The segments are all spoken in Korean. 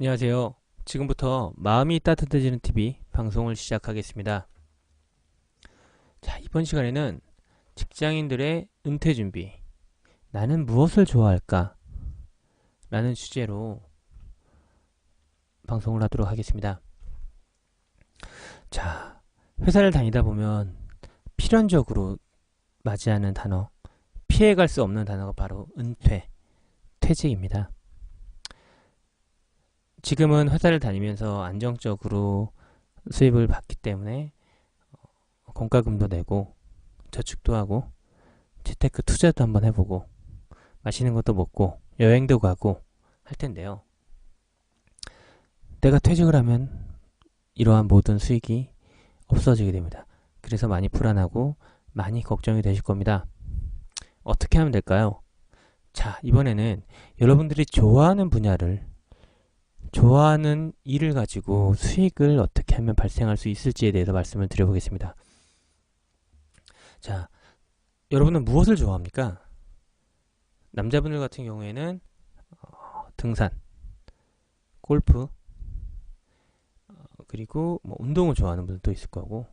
안녕하세요. 지금부터 마음이 따뜻해지는 TV 방송을 시작하겠습니다. 자, 이번 시간에는 직장인들의 은퇴 준비. 나는 무엇을 좋아할까? 라는 주제로 방송을 하도록 하겠습니다. 자, 회사를 다니다 보면 필연적으로 맞이하는 단어, 피해갈 수 없는 단어가 바로 은퇴, 퇴직입니다. 지금은 회사를 다니면서 안정적으로 수입을 받기 때문에 어, 공과금도 내고 저축도 하고 재테크 투자도 한번 해보고 맛있는 것도 먹고 여행도 가고 할 텐데요. 내가 퇴직을 하면 이러한 모든 수익이 없어지게 됩니다. 그래서 많이 불안하고 많이 걱정이 되실 겁니다. 어떻게 하면 될까요? 자, 이번에는 여러분들이 좋아하는 분야를 좋아하는 일을 가지고 수익을 어떻게 하면 발생할 수 있을지에 대해서 말씀을 드려보겠습니다. 자, 여러분은 무엇을 좋아합니까? 남자분들 같은 경우에는 어, 등산, 골프, 어, 그리고 뭐 운동을 좋아하는 분들도 있을 거고,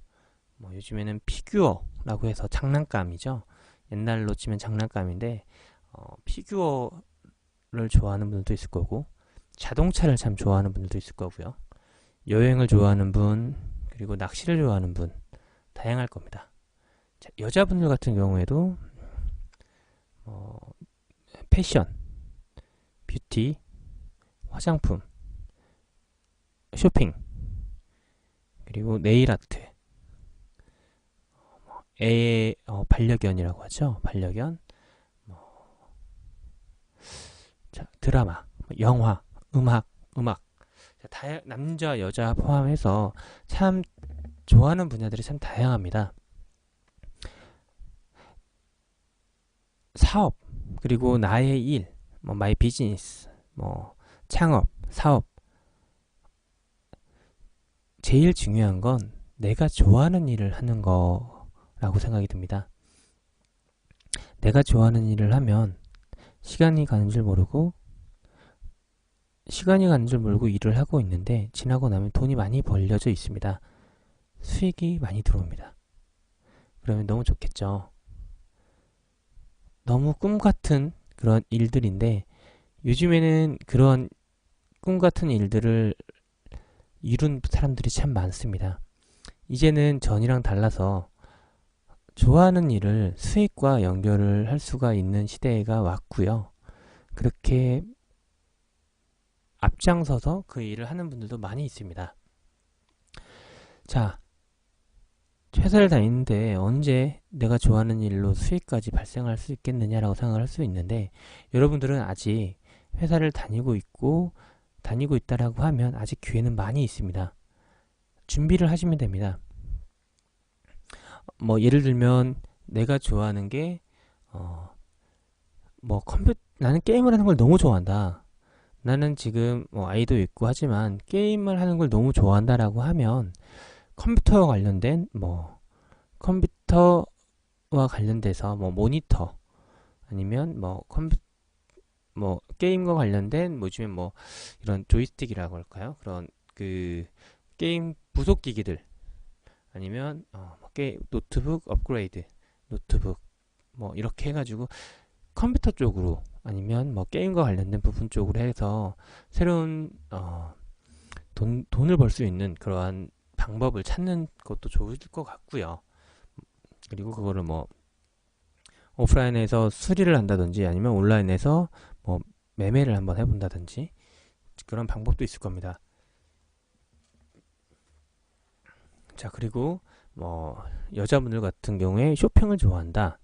뭐 요즘에는 피규어라고 해서 장난감이죠. 옛날로 치면 장난감인데 어, 피규어를 좋아하는 분들도 있을 거고, 자동차를 참 좋아하는 분들도 있을 거고요. 여행을 좋아하는 분, 그리고 낚시를 좋아하는 분, 다양할 겁니다. 자, 여자분들 같은 경우에도 어, 패션, 뷰티, 화장품, 쇼핑, 그리고 네일 아트, 뭐, 애 어, 반려견이라고 하죠. 반려견, 뭐, 자, 드라마, 영화, 음악, 음악. 다, 남자, 여자 포함해서 참 좋아하는 분야들이 참 다양합니다. 사업, 그리고 나의 일, 뭐 마이 비즈니스, 뭐 창업, 사업. 제일 중요한 건 내가 좋아하는 일을 하는 거라고 생각이 듭니다. 내가 좋아하는 일을 하면 시간이 가는 줄 모르고 시간이 가는 줄 모르고 일을 하고 있는데 지나고 나면 돈이 많이 벌려져 있습니다. 수익이 많이 들어옵니다. 그러면 너무 좋겠죠. 너무 꿈 같은 그런 일들인데 요즘에는 그런 꿈 같은 일들을 이룬 사람들이 참 많습니다. 이제는 전이랑 달라서 좋아하는 일을 수익과 연결을 할 수가 있는 시대가 왔고요. 그렇게 앞장서서 그 일을 하는 분들도 많이 있습니다. 자, 회사를 다니는데 언제 내가 좋아하는 일로 수익까지 발생할 수 있겠느냐라고 생각을 할 수 있는데 여러분들은 아직 회사를 다니고 있고 다니고 있다라고 하면 아직 기회는 많이 있습니다. 준비를 하시면 됩니다. 뭐 예를 들면 내가 좋아하는 게 어, 뭐 컴퓨터 나는 게임을 하는 걸 너무 좋아한다. 나는 지금 뭐 아이도 있고 하지만 게임을 하는 걸 너무 좋아한다라고 하면 컴퓨터와 관련된 뭐 컴퓨터와 관련돼서 뭐 모니터 아니면 뭐 컴퓨 뭐 게임과 관련된 뭐 요즘에 뭐 이런 조이스틱이라고 할까요? 그런 그 게임 부속 기기들 아니면 어, 뭐 게임 노트북 업그레이드 노트북 뭐 이렇게 해가지고 컴퓨터 쪽으로 아니면 뭐 게임과 관련된 부분 쪽으로 해서 새로운 어, 돈, 돈을 벌 수 있는 그러한 방법을 찾는 것도 좋을 것 같고요. 그리고 그거를 뭐 오프라인에서 수리를 한다든지 아니면 온라인에서 뭐 매매를 한번 해본다든지 그런 방법도 있을 겁니다. 자 그리고 뭐 여자분들 같은 경우에 쇼핑을 좋아한다.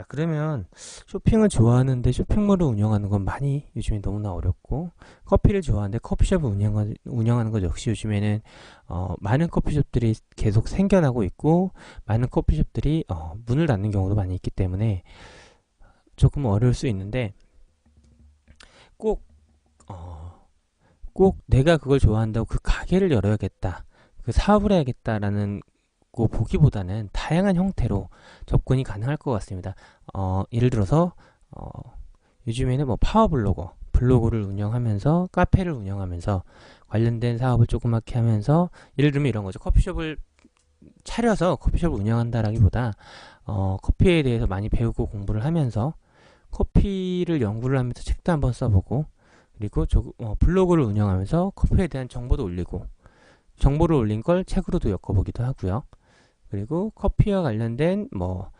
자, 그러면 쇼핑을 좋아하는데 쇼핑몰을 운영하는 건 많이 요즘에 너무나 어렵고 커피를 좋아하는데 커피숍을 운영하, 운영하는 것 역시 요즘에는 어, 많은 커피숍들이 계속 생겨나고 있고 많은 커피숍들이 어, 문을 닫는 경우도 많이 있기 때문에 조금 어려울 수 있는데 꼭 어, 꼭 내가 그걸 좋아한다고 그 가게를 열어야겠다. 그 사업을 해야겠다라는 고 보기보다는 다양한 형태로 접근이 가능할 것 같습니다. 어, 예를 들어서 어, 요즘에는 뭐 파워블로거, 블로그를 운영하면서 카페를 운영하면서 관련된 사업을 조그맣게 하면서 예를 들면 이런 거죠. 커피숍을 차려서 커피숍을 운영한다라기보다 어, 커피에 대해서 많이 배우고 공부를 하면서 커피를 연구를 하면서 책도 한번 써보고 그리고 저, 어, 블로그를 운영하면서 커피에 대한 정보도 올리고 정보를 올린 걸 책으로도 엮어보기도 하고요. 그리고 커피와 관련된 뭐,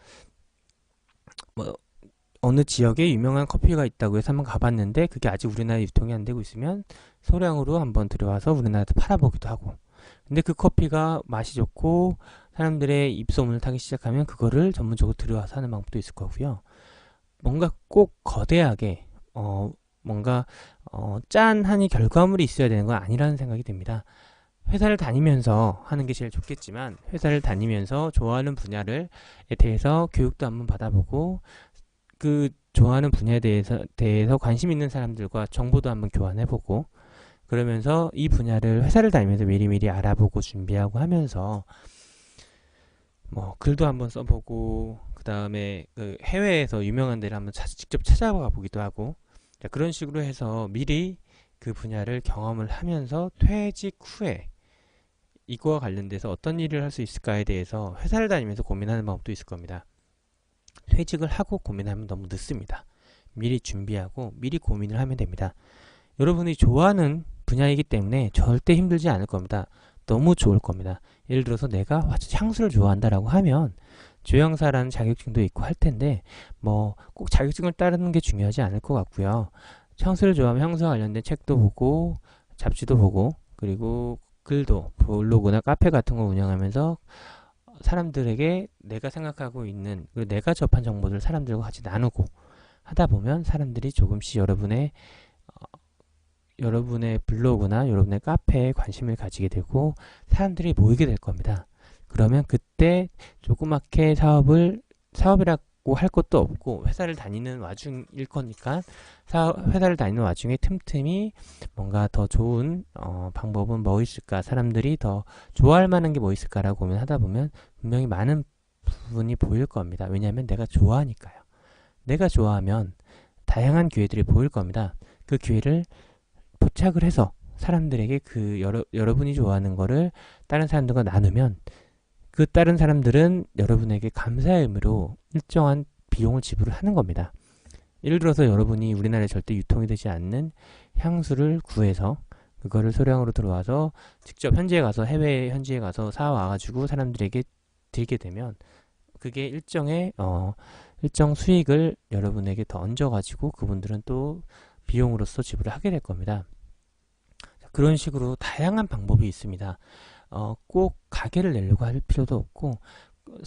뭐 어느 지역에 유명한 커피가 있다고 해서 한번 가봤는데 그게 아직 우리나라에 유통이 안 되고 있으면 소량으로 한번 들여와서 우리나라에서 팔아보기도 하고 근데 그 커피가 맛이 좋고 사람들의 입소문을 타기 시작하면 그거를 전문적으로 들여와서 하는 방법도 있을 거고요. 뭔가 꼭 거대하게 어 뭔가 어 짠하니 결과물이 있어야 되는 건 아니라는 생각이 듭니다. 회사를 다니면서 하는 게 제일 좋겠지만 회사를 다니면서 좋아하는 분야를 대해서 교육도 한번 받아보고 그 좋아하는 분야에 대해서 대해서 관심 있는 사람들과 정보도 한번 교환해보고 그러면서 이 분야를 회사를 다니면서 미리미리 알아보고 준비하고 하면서 뭐 글도 한번 써보고 그 다음에 그 해외에서 유명한 데를 한번 차, 직접 찾아가 보기도 하고 그런 식으로 해서 미리 그 분야를 경험을 하면서 퇴직 후에 이거와 관련돼서 어떤 일을 할 수 있을까에 대해서 회사를 다니면서 고민하는 방법도 있을 겁니다. 퇴직을 하고 고민하면 너무 늦습니다. 미리 준비하고 미리 고민을 하면 됩니다. 여러분이 좋아하는 분야이기 때문에 절대 힘들지 않을 겁니다. 너무 좋을 겁니다. 예를 들어서 내가 향수를 좋아한다라고 하면 조형사라는 자격증도 있고 할 텐데 뭐 꼭 자격증을 따르는 게 중요하지 않을 것 같고요. 향수를 좋아하면 향수와 관련된 책도 보고 잡지도 보고 그리고 글도 블로그나 카페 같은 거 운영하면서 사람들에게 내가 생각하고 있는 내가 접한 정보들을 사람들과 같이 나누고 하다 보면 사람들이 조금씩 여러분의 여러분의 블로그나 여러분의 카페에 관심을 가지게 되고 사람들이 모이게 될 겁니다. 그러면 그때 조그맣게 사업을 사업이라고 할 것도 없고 회사를 다니는 와중일 거니까 사업, 회사를 다니는 와중에 틈틈이 뭔가 더 좋은 어, 방법은 뭐 있을까 사람들이 더 좋아할 만한 게 뭐 있을까라고 고민하다 보면 분명히 많은 부분이 보일 겁니다. 왜냐하면 내가 좋아하니까요. 내가 좋아하면 다양한 기회들이 보일 겁니다. 그 기회를 포착을 해서 사람들에게 그 여러, 여러분이 좋아하는 거를 다른 사람들과 나누면 그 다른 사람들은 여러분에게 감사의 의미로 일정한 비용을 지불을 하는 겁니다. 예를 들어서 여러분이 우리나라에 절대 유통이 되지 않는 향수를 구해서 그거를 소량으로 들어와서 직접 현지에 가서 해외 현지에 가서 사와 가지고 사람들에게 드리게 되면 그게 일정의 어 일정 수익을 여러분에게 더 얹어 가지고 그분들은 또 비용으로서 지불을 하게 될 겁니다. 그런 식으로 다양한 방법이 있습니다. 어, 꼭 가게를 내려고 할 필요도 없고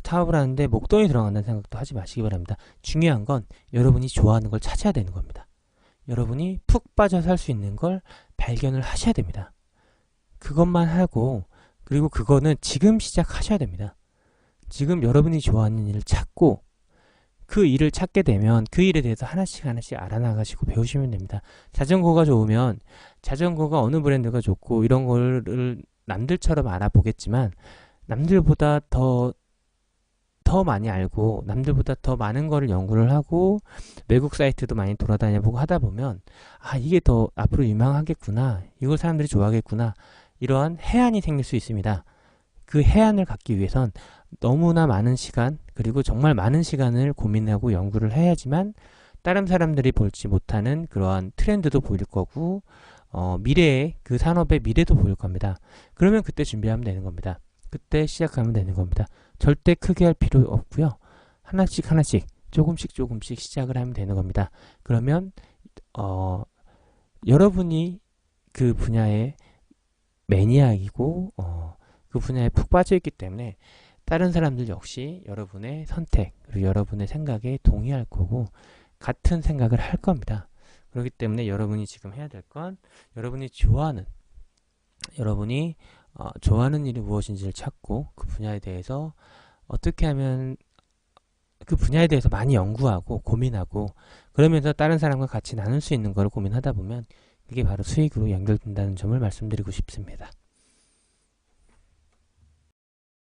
사업을 하는데 목돈이 들어간다는 생각도 하지 마시기 바랍니다. 중요한 건 여러분이 좋아하는 걸 찾아야 되는 겁니다. 여러분이 푹 빠져서 할수 있는 걸 발견을 하셔야 됩니다. 그것만 하고 그리고 그거는 지금 시작하셔야 됩니다. 지금 여러분이 좋아하는 일을 찾고 그 일을 찾게 되면 그 일에 대해서 하나씩 하나씩 알아나가시고 배우시면 됩니다. 자전거가 좋으면 자전거가 어느 브랜드가 좋고 이런 거를 남들처럼 알아보겠지만 남들보다 더 더 많이 알고 남들보다 더 많은 거를 연구를 하고 외국 사이트도 많이 돌아다녀 보고 하다 보면 아 이게 더 앞으로 유명하겠구나 이걸 사람들이 좋아하겠구나 이러한 해안이 생길 수 있습니다. 그 해안을 갖기 위해선 너무나 많은 시간 그리고 정말 많은 시간을 고민하고 연구를 해야지만 다른 사람들이 볼지 못하는 그러한 트렌드도 보일 거고 어, 미래의 그 산업의 미래도 보일 겁니다. 그러면 그때 준비하면 되는 겁니다. 그때 시작하면 되는 겁니다. 절대 크게 할 필요 없고요. 하나씩 하나씩 조금씩 조금씩 시작을 하면 되는 겁니다. 그러면 어, 여러분이 그 분야의 매니아이고 어, 그 분야에 푹 빠져 있기 때문에 다른 사람들 역시 여러분의 선택 그리고 여러분의 생각에 동의할 거고 같은 생각을 할 겁니다. 그렇기 때문에 여러분이 지금 해야 될 건 여러분이 좋아하는 여러분이 어, 좋아하는 일이 무엇인지를 찾고 그 분야에 대해서 어떻게 하면 그 분야에 대해서 많이 연구하고 고민하고 그러면서 다른 사람과 같이 나눌 수 있는 걸 고민하다 보면 그게 바로 수익으로 연결된다는 점을 말씀드리고 싶습니다.